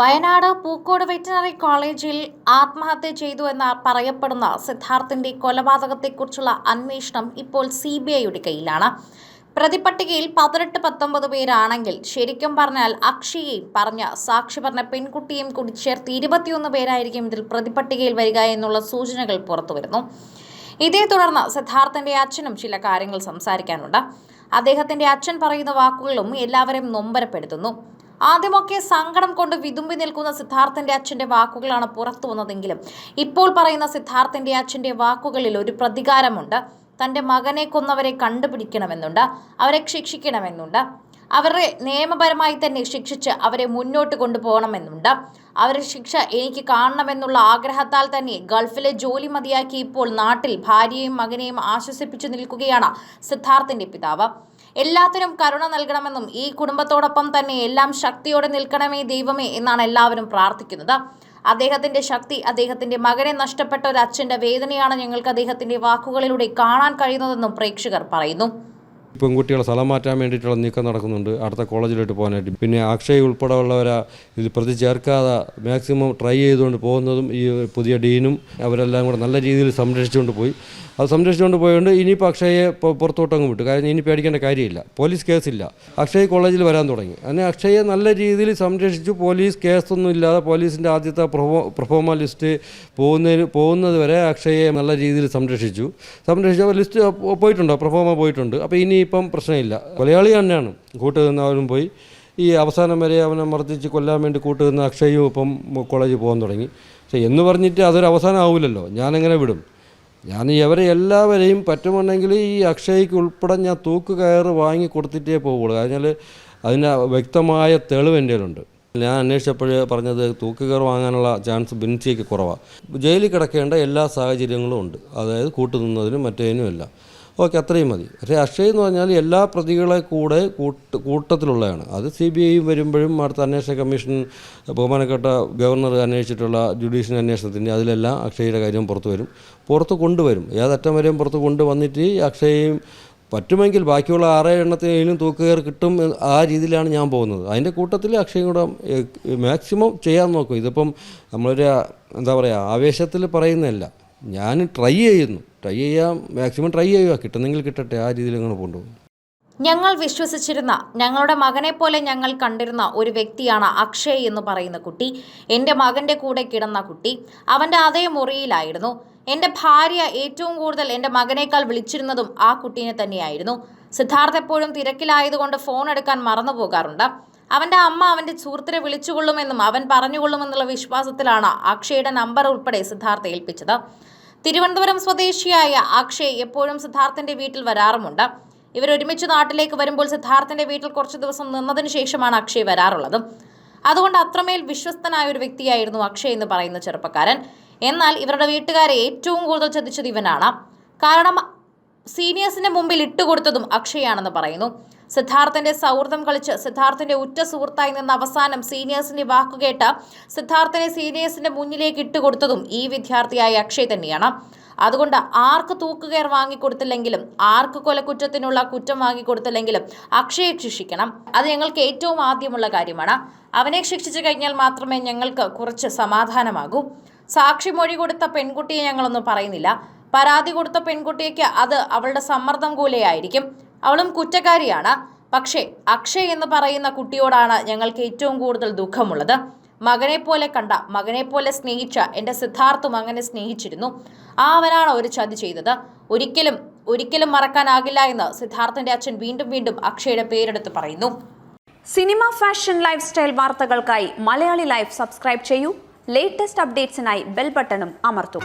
Wayanad Pookode veterinary കോളേജിൽ ആത്മഹത്യ ചെയ്തു എന്ന് പറയപ്പെടുന്ന സിദ്ധാർത്ഥിന്റെ കൊലപാതകത്തെക്കുറിച്ചുള്ള അന്വേഷണം ഇപ്പോൾ സി ബി ഐയുടെ കയ്യിലാണ്. പ്രതിപട്ടികയിൽ പതിനെട്ട് പത്തൊമ്പത് പേരാണെങ്കിൽ ശരിക്കും പറഞ്ഞാൽ അക്ഷയെയും പറഞ്ഞ സാക്ഷി പറഞ്ഞ പെൺകുട്ടിയും കൂടി ചേർത്ത് ഇരുപത്തിയൊന്ന് പേരായിരിക്കും ഇതിൽ പ്രതിപട്ടികയിൽ വരിക എന്നുള്ള സൂചനകൾ പുറത്തുവരുന്നു. ഇതേ തുടർന്ന് സിദ്ധാർത്ഥന്റെ അച്ഛനും ചില കാര്യങ്ങൾ സംസാരിക്കാനുണ്ട്. അദ്ദേഹത്തിന്റെ അച്ഛൻ പറയുന്ന വാക്കുകളും എല്ലാവരെയും നൊമ്പരപ്പെടുത്തുന്നു. ആദ്യമൊക്കെ സങ്കടം കൊണ്ട് വിതുമ്പി നിൽക്കുന്ന സിദ്ധാർത്ഥന്റെ അച്ഛന്റെ വാക്കുകളാണ് പുറത്തു വന്നതെങ്കിലും ഇപ്പോൾ പറയുന്ന സിദ്ധാർത്ഥന്റെ അച്ഛന്റെ വാക്കുകളിൽ ഒരു പ്രതികാരമുണ്ട്. തന്റെ മകനെ കൊന്നവരെ കണ്ടുപിടിക്കണമെന്നുണ്ട്. അവരെ ശിക്ഷിക്കണമെന്നുണ്ട്. അവരെ നിയമപരമായി തന്നെ ശിക്ഷിച്ച് അവരെ മുന്നോട്ട് കൊണ്ടുപോകണമെന്നുണ്ട്. അവരുടെ ശിക്ഷ എനിക്ക് കാണണമെന്നുള്ള ആഗ്രഹത്താൽ തന്നെ ഗൾഫിലെ ജോലി മതിയാക്കി ഇപ്പോൾ നാട്ടിൽ ഭാര്യയും മകനെയും ആശ്വസിപ്പിച്ചു നിൽക്കുകയാണ് സിദ്ധാർത്ഥിന്റെ പിതാവ്. എല്ലാത്തിനും കരുണ നൽകണമെന്നും ഈ കുടുംബത്തോടൊപ്പം തന്നെ എല്ലാം ശക്തിയോടെ നിൽക്കണമേ ദൈവമേ എന്നാണ് എല്ലാവരും പ്രാർത്ഥിക്കുന്നത്. അദ്ദേഹത്തിന്റെ ശക്തി അദ്ദേഹത്തിന്റെ മകനെ നഷ്ടപ്പെട്ട ഒരു അച്ഛന്റെ വേദനയാണ് ഞങ്ങൾക്ക് അദ്ദേഹത്തിന്റെ വാക്കുകളിലൂടെ കാണാൻ കഴിയുന്നതെന്നും പ്രേക്ഷകർ പറയുന്നു. പെൺകുട്ടികളെ സ്ഥലം മാറ്റാൻ വേണ്ടിയിട്ടുള്ള നീക്കം നടക്കുന്നുണ്ട്. അടുത്ത കോളേജിലോട്ട് പോകാനായിട്ട്. പിന്നെ അക്ഷയ് ഉൾപ്പെടെയുള്ളവരെ ഇതിൽ പ്രതി ചേർക്കാതെ മാക്സിമം ട്രൈ ചെയ്തുകൊണ്ട് പോകുന്നതും ഈ പുതിയ ഡീനും അവരെല്ലാം കൂടെ നല്ല രീതിയിൽ സംരക്ഷിച്ചുകൊണ്ട് പോയി. അത് സംരക്ഷിച്ചുകൊണ്ട് പോയതുകൊണ്ട് ഇനിയിപ്പോൾ അക്ഷയെ പുറത്തോട്ട് അങ്ങ് വിട്ടു. കാരണം ഇനി പേടിക്കേണ്ട കാര്യമില്ല. പോലീസ് കേസില്ല. അക്ഷയ് കോളേജിൽ വരാൻ തുടങ്ങി. അങ്ങനെ അക്ഷയെ നല്ല രീതിയിൽ സംരക്ഷിച്ചു. പോലീസ് കേസൊന്നും ഇല്ലാതെ പോലീസിന്റെ ആദ്യത്തെ പ്രൊഫോ പ്രൊഫോമ ലിസ്റ്റ് പോകുന്നതിന് പോകുന്നത് വരെ അക്ഷയെ നല്ല രീതിയിൽ സംരക്ഷിച്ചു. സംരക്ഷിച്ചു. ലിസ്റ്റ് പോയിട്ടുണ്ട്? പ്രൊഫോമ പോയിട്ടുണ്ട്. അപ്പോൾ ഇനിയിപ്പം പ്രശ്നമില്ല. കൊലയാളി തന്നെയാണ്. കൂട്ടുനിന്നവരും പോയി. ഈ അവസാനം വരെ അവനെ മർദ്ദിച്ച് കൊല്ലാൻ വേണ്ടി കൂട്ടുനിന്ന അക്ഷയും ഇപ്പം കോളേജിൽ പോകാൻ തുടങ്ങി. പക്ഷേ എന്ന് പറഞ്ഞിട്ട് അതൊരു അവസാനം ആവില്ലല്ലോ ഞാനെങ്ങനെ വിടും? ഞാൻ ഇവരെ എല്ലാവരെയും പറ്റുമുണ്ടെങ്കിൽ ഈ അക്ഷയ്ക്ക് ഉൾപ്പെടെ ഞാൻ തൂക്ക് കയറ് വാങ്ങി കൊടുത്തിട്ടേ പോവുള്ളൂ. കാരണം അതിന് വ്യക്തമായ തെളിവ് എന്റെ കയ്യിലുണ്ട്. ഞാൻ അന്വേഷിച്ചപ്പോൾ പറഞ്ഞത് തൂക്ക് കയറ് വാങ്ങാനുള്ള ചാൻസ് ബിൻസിക്ക് കുറവാണ് ജയിലിൽ കിടക്കേണ്ട എല്ലാ സാഹചര്യങ്ങളും ഉണ്ട്. അതായത് കൂട്ടുനിന്നതിനും മറ്റേതിനും എല്ലാം ഓക്കെ അത്രയും മതി. പക്ഷേ അക്ഷയ് എന്ന് പറഞ്ഞാൽ എല്ലാ പ്രതികളെ കൂടെ കൂട്ട് കൂട്ടത്തിലുള്ളതാണ്. അത് സി ബി ഐ വരുമ്പോഴും അടുത്ത അന്വേഷണ കമ്മീഷൻ ബഹുമാനപ്പെട്ട ഗവർണർ അന്വേഷിച്ചിട്ടുള്ള ജുഡീഷ്യൽ അന്വേഷണത്തിന്റെ അതിലെല്ലാം അക്ഷയുടെ കാര്യം പുറത്തു വരും. പുറത്ത് കൊണ്ടുവരും. ഏതറ്റം വരെയും പുറത്ത് കൊണ്ടുവന്നിട്ട് ഈ അക്ഷയയും പറ്റുമെങ്കിൽ ബാക്കിയുള്ള ആറേ എണ്ണത്തിനും തൂക്കുകയർ കിട്ടും ആ രീതിയിലാണ് ഞാൻ പോകുന്നത്. അതിന്റെ കൂട്ടത്തിൽ അക്ഷയും കൂടെ മാക്സിമം ചെയ്യാൻ നോക്കും. ഇതിപ്പം നമ്മളൊരു എന്താ പറയുക ആവേശത്തിൽ പറയുന്നതല്ല. ഞാൻ ട്രൈ ചെയ്യുന്നു. ട്രൈ ചെയ്യാം. മാക്സിമം ട്രൈ ചെയ്യുക കിട്ടുന്നെങ്കിൽ കിട്ടട്ടെ. ആ രീതിയിൽ അങ്ങനെ കൊണ്ടുപോകും ഞങ്ങൾ വിശ്വസിച്ചിരുന്ന ഞങ്ങളുടെ മകനെ പോലെ ഞങ്ങൾ കണ്ടിരുന്ന ഒരു വ്യക്തിയാണ് അക്ഷയ് എന്ന് പറയുന്ന കുട്ടി. എന്റെ മകന്റെ കൂടെ കിടന്ന കുട്ടി. അവന്റെ അതേ മുറിയിലായിരുന്നു. എന്റെ ഭാര്യ ഏറ്റവും കൂടുതൽ എന്റെ മകനേക്കാൾ വിളിച്ചിരുന്നതും ആ കുട്ടീനെ തന്നെയായിരുന്നു. സിദ്ധാർത്ഥ് എപ്പോഴും തിരക്കിലായതുകൊണ്ട് ഫോൺ എടുക്കാൻ മറന്നു പോകാറുണ്ട് അവന്റെ അമ്മ അവന്റെ സുഹൃത്തിനെ വിളിച്ചുകൊള്ളുമെന്നും അവൻ പറഞ്ഞുകൊള്ളുമെന്നുള്ള വിശ്വാസത്തിലാണ് അക്ഷയുടെ നമ്പർ ഉൾപ്പെടെ സിദ്ധാർത്ഥ ഏൽപ്പിച്ചത്. തിരുവനന്തപുരം സ്വദേശിയായ അക്ഷയ് എപ്പോഴും സിദ്ധാർത്ഥന്റെ വീട്ടിൽ വരാറുമുണ്ട്. ഇവർ ഒരുമിച്ച് നാട്ടിലേക്ക് വരുമ്പോൾ സിദ്ധാർത്ഥന്റെ വീട്ടിൽ കുറച്ച് ദിവസം നിന്നതിന് ശേഷമാണ് അക്ഷയ് വരാറുള്ളത്. അതുകൊണ്ട് അത്രമേൽ വിശ്വസ്തനായ ഒരു വ്യക്തിയായിരുന്നു അക്ഷയ് എന്ന് പറയുന്ന ചെറുപ്പക്കാരൻ. എന്നാൽ ഇവരുടെ വീട്ടുകാരെ ഏറ്റവും കൂടുതൽ ചതിച്ചത് ഇവനാണ്. കാരണം സീനിയേഴ്സിന്റെ മുമ്പിൽ ഇട്ടുകൊടുത്തതും അക്ഷയാണെന്ന് പറയുന്നു. സിദ്ധാർത്ഥന്റെ സൗഹൃദം കളിച്ച് സിദ്ധാർത്ഥന്റെ ഉറ്റ സുഹൃത്തായി നിന്ന് അവസാനം സീനിയേഴ്സിന്റെ വാക്കുകേട്ട് സിദ്ധാർത്ഥനെ സീനിയേഴ്സിന്റെ മുന്നിലേക്ക് ഇട്ടുകൊടുത്തതും ഈ വിദ്യാർത്ഥിയായ അക്ഷയ് തന്നെയാണ്. അതുകൊണ്ട് ആർക്ക് തൂക്കുകയർ വാങ്ങിക്കൊടുത്തില്ലെങ്കിലും ആർക്ക് കൊലക്കുറ്റത്തിനുള്ള കുറ്റം വാങ്ങിക്കൊടുത്തില്ലെങ്കിലും അക്ഷയെ ശിക്ഷിക്കണം. അത് ഞങ്ങൾക്ക് ഏറ്റവും ആദ്യമുള്ള കാര്യമാണ്. അവനെ ശിക്ഷിച്ചു കഴിഞ്ഞാൽ മാത്രമേ ഞങ്ങൾക്ക് കുറച്ച് സമാധാനമാകൂ. സാക്ഷി മൊഴി കൊടുത്ത പെൺകുട്ടിയെ ഞങ്ങളൊന്നും പറയുന്നില്ല. പരാതി കൊടുത്ത പെൺകുട്ടിക്ക് അത് അവളുടെ സമ്മർദ്ദം കൂലെയായിരിക്കും അവളും കുറ്റക്കാരിയാണ്. പക്ഷേ അക്ഷയ് എന്ന് പറയുന്ന കുട്ടിയോടാണ് ഞങ്ങൾക്ക് ഏറ്റവും കൂടുതൽ ദുഃഖമുള്ളത്. മകനെ പോലെ കണ്ട മകനെ പോലെ സ്നേഹിച്ച എന്റെ സിദ്ധാർത്ഥും അങ്ങനെ സ്നേഹിച്ചിരുന്നു. ആ അവനാണ് ഒരു ചതി ചെയ്തത്. ഒരിക്കലും ഒരിക്കലും മറക്കാനാകില്ല എന്ന് സിദ്ധാർത്ഥന്റെ അച്ഛൻ വീണ്ടും വീണ്ടും അക്ഷയുടെ പേരെടുത്ത് പറയുന്നു. സിനിമ ഫാഷൻ ലൈഫ് സ്റ്റൈൽ വാർത്തകൾക്കായി മലയാളി ലൈഫ് സബ്സ്ക്രൈബ് ചെയ്യൂ. ലേറ്റസ്റ്റ് അപ്ഡേറ്റ്സിനായി ബെൽ ബട്ടണും അമർത്തൂ.